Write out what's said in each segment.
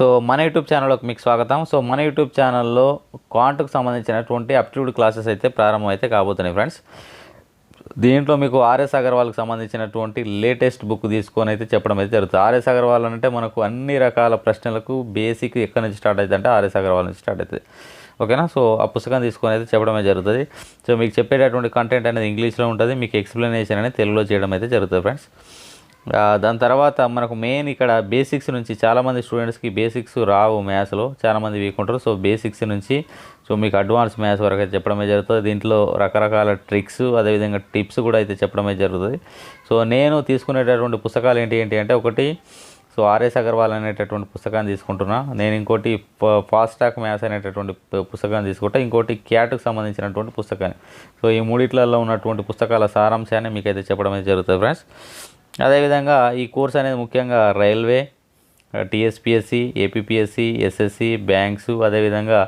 So మన YouTube ఛానల్లోకి మీకు స్వాగతం. సో మన యూట్యూబ్ ఛానల్లో క్వాంట్కు సంబంధించినటువంటి అప్టిట్యూడ్ క్లాసెస్ అయితే ప్రారంభమైతే కాబోతున్నాయి ఫ్రెండ్స్. దీంట్లో మీకు ఆర్ఎస్ అగర్వాల్కి సంబంధించినటువంటి లేటెస్ట్ బుక్ తీసుకొని అయితే చెప్పడం అయితే జరుగుతుంది. ఆర్ఎస్ అగర్వాల్ అంటే మనకు అన్ని రకాల ప్రశ్నలకు బేసిక్ ఎక్కడి నుంచి స్టార్ట్ అవుతుంది అంటే ఆర్ఎస్ అగర్వాల్ నుంచి స్టార్ట్ అవుతుంది. ఓకేనా? సో ఆ పుస్తకం తీసుకొని అయితే చెప్పడమే జరుగుతుంది. సో మీకు చెప్పేటటువంటి కంటెంట్ అనేది ఇంగ్లీష్లో ఉంటుంది. మీకు ఎక్స్ప్లెనేషన్ అనేది తెలుగులో చేయడం అయితే జరుగుతుంది ఫ్రెండ్స్. దాని తర్వాత మనకు మెయిన్ ఇక్కడ బేసిక్స్ నుంచి చాలామంది స్టూడెంట్స్కి బేసిక్స్ రావు మ్యాథ్స్లో చాలామంది వీక్ ఉంటారు సో బేసిక్స్ నుంచి సో మీకు అడ్వాన్స్ మ్యాథ్స్ వరకు అయితే చెప్పడమే జరుగుతుంది. దీంట్లో రకరకాల ట్రిక్స్ అదేవిధంగా టిప్స్ కూడా అయితే చెప్పడమే జరుగుతుంది. సో నేను తీసుకునేటటువంటి పుస్తకాలు ఏంటి ఏంటి అంటే ఒకటి సో ఆర్ఎస్ అగర్వాల్ అనేటటువంటి పుస్తకాన్ని తీసుకుంటున్నా. నేను ఇంకోటి ఫ- ఫాస్ట్ ట్రాక్ మ్యాథ్స్ అనేటటువంటి పుస్తకాన్ని తీసుకుంటా. ఇంకోటి క్యాట్కి సంబంధించినటువంటి పుస్తకాన్ని. సో ఈ మూడిట్లలో ఉన్నటువంటి పుస్తకాల సారాంశాన్ని మీకైతే చెప్పడమే జరుగుతుంది ఫ్రెండ్స్ అదేవిధంగా ఈ కోర్స్ అనేది ముఖ్యంగా railway TSPSC APPSC SSC banks అదేవిధంగా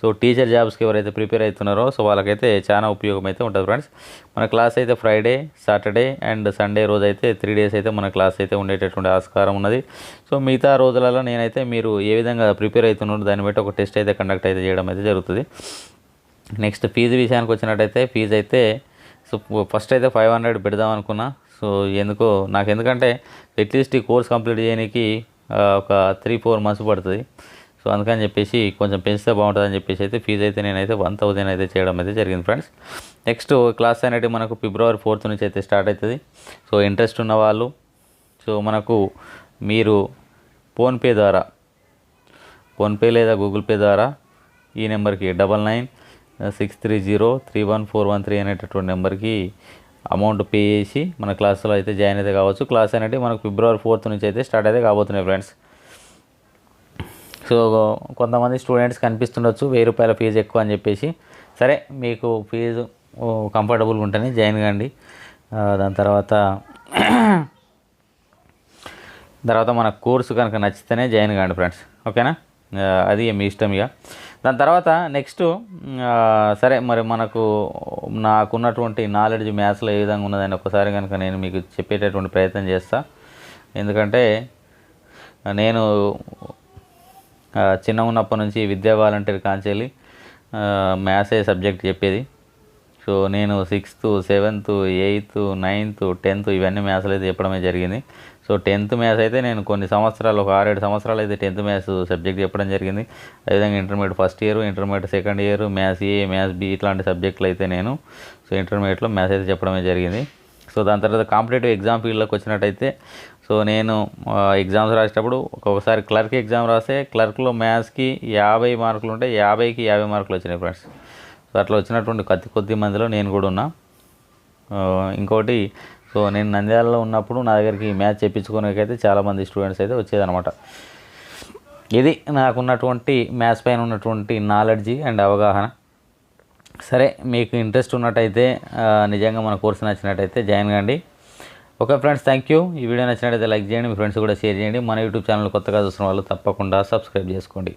సో టీచర్ జాబ్స్కి ఎవరైతే ప్రిపేర్ అవుతున్నారో సో వాళ్ళకైతే చాలా ఉపయోగం అయితే ఉంటుంది ఫ్రెండ్స్. మన క్లాస్ అయితే ఫ్రైడే సాటర్డే అండ్ సండే రోజు అయితే త్రీ డేస్ అయితే మన క్లాస్ అయితే ఉండేటటువంటి ఆస్కారం ఉన్నది. సో మిగతా రోజులలో నేనైతే మీరు ఏ విధంగా ప్రిపేర్ అవుతున్నారో దాన్ని బట్టి ఒక టెస్ట్ అయితే కండక్ట్ అయితే చేయడం అయితే జరుగుతుంది. నెక్స్ట్ ఫీజు విషయానికి వచ్చినట్టయితే ఫీజు అయితే సో ఫస్ట్ అయితే ఫైవ్ హండ్రెడ్ పెడదాం అనుకున్నా. సో ఎందుకో నాకు ఎందుకంటే అట్లీస్ట్ ఈ కోర్స్ కంప్లీట్ చేయడానికి ఒక త్రీ ఫోర్ మంత్స్ పడుతుంది. సో అందుకని చెప్పేసి కొంచెం పెంచితే బాగుంటుందని చెప్పేసి అయితే ఫీజు అయితే నేనైతే వన్ థౌజండ్ అయితే చేయడం అయితే జరిగింది ఫ్రెండ్స్. నెక్స్ట్ క్లాస్ అనేది మనకు ఫిబ్రవరి ఫోర్త్ నుంచి అయితే స్టార్ట్ అవుతుంది సో ఇంట్రెస్ట్ ఉన్న వాళ్ళు సో మనకు మీరు ఫోన్పే ద్వారా ఫోన్పే లేదా గూగుల్ పే ద్వారా ఈ నెంబర్కి double nine six three zero three one four one three అనేటటువంటి నెంబర్కి అమౌంట్ పే చేసి మన క్లాసులో అయితే జాయిన్ అయితే కావచ్చు. క్లాస్ అనేది మనకు ఫిబ్రవరి ఫోర్త్ నుంచి అయితే స్టార్ట్ అయితే కాబోతున్నాయి ఫ్రెండ్స్. సో కొంతమంది స్టూడెంట్స్ కనిపిస్తుండొచ్చు వెయ్యి రూపాయల ఫీజు ఎక్కువ అని చెప్పేసి. సరే మీకు ఫీజు కంఫర్టబుల్గా ఉంటుంది జాయిన్ కాండి. దాని తర్వాత తర్వాత మన కోర్సు కనుక నచ్చితేనే జాయిన్ కాండి ఫ్రెండ్స్. ఓకేనా? అది మీ ఇష్టం ఇక. దాని తర్వాత నెక్స్ట్ సరే మరి మనకు నాకున్నటువంటి నాలెడ్జ్ మ్యాథ్స్లో ఏ విధంగా ఉన్నదని ఒకసారి కనుక నేను మీకు చెప్పేటటువంటి ప్రయత్నం చేస్తా. ఎందుకంటే నేను చిన్న ఉన్నప్పటి నుంచి విద్యా వాలంటీర్ కాంచెల్లి మ్యాథ్సే సబ్జెక్ట్ చెప్పేది. సో నేను sixth seventh eighth ninth tenth ఇవన్నీ మ్యాథ్స్లో అయితే చెప్పడమే జరిగింది. సో టెన్త్ మ్యాథ్స్ అయితే నేను కొన్ని సంవత్సరాలు ఒక ఆరేడు సంవత్సరాలు అయితే టెన్త్ మ్యాథ్స్ సబ్జెక్ట్ చెప్పడం జరిగింది. అదేవిధంగా intermediate first year intermediate second year maths A maths B ఇట్లాంటి సబ్జెక్టులు అయితే నేను సో ఇంటర్మీడియట్లో మ్యాథ్స్ అయితే చెప్పడమే జరిగింది. సో దాని తర్వాత కాంపిటేటివ్ ఎగ్జామ్ ఫీల్డ్లోకి వచ్చినట్టయితే సో నేను ఎగ్జామ్స్ రాసేటప్పుడు ఒక్కొక్కసారి క్లర్క్ ఎగ్జామ్ రాస్తే క్లర్క్లో మ్యాథ్స్కి యాభై మార్కులు ఉంటే యాభైకి యాభై మార్కులు వచ్చినాయి ఫ్రెండ్స్. సో అట్లా వచ్చినటువంటి కొద్ది కొద్ది మందిలో నేను కూడా ఉన్నా. ఇంకోటి సో నేను నంద్యాలలో ఉన్నప్పుడు నా దగ్గరికి మ్యాచ్ చెప్పించుకోనికైతే చాలామంది స్టూడెంట్స్ అయితే వచ్చేదనమాట ఇది నాకున్నటువంటి మ్యాథ్స్ పైన ఉన్నటువంటి నాలెడ్జీ అండ్ అవగాహన. సరే మీకు ఇంట్రెస్ట్ ఉన్నట్టయితే నిజంగా మన కోర్సు నచ్చినట్టయితే జాయిన్ కండి. Okay friends thank you. ఈ వీడియో నచ్చినట్టయితే లైక్ చేయండి మీ ఫ్రెండ్స్ కూడా షేర్ చేయండి. మన యూట్యూబ్ ఛానల్ కొత్తగా చూస్తున్న వాళ్ళు తప్పకుండా సబ్స్క్రైబ్ చేసుకోండి.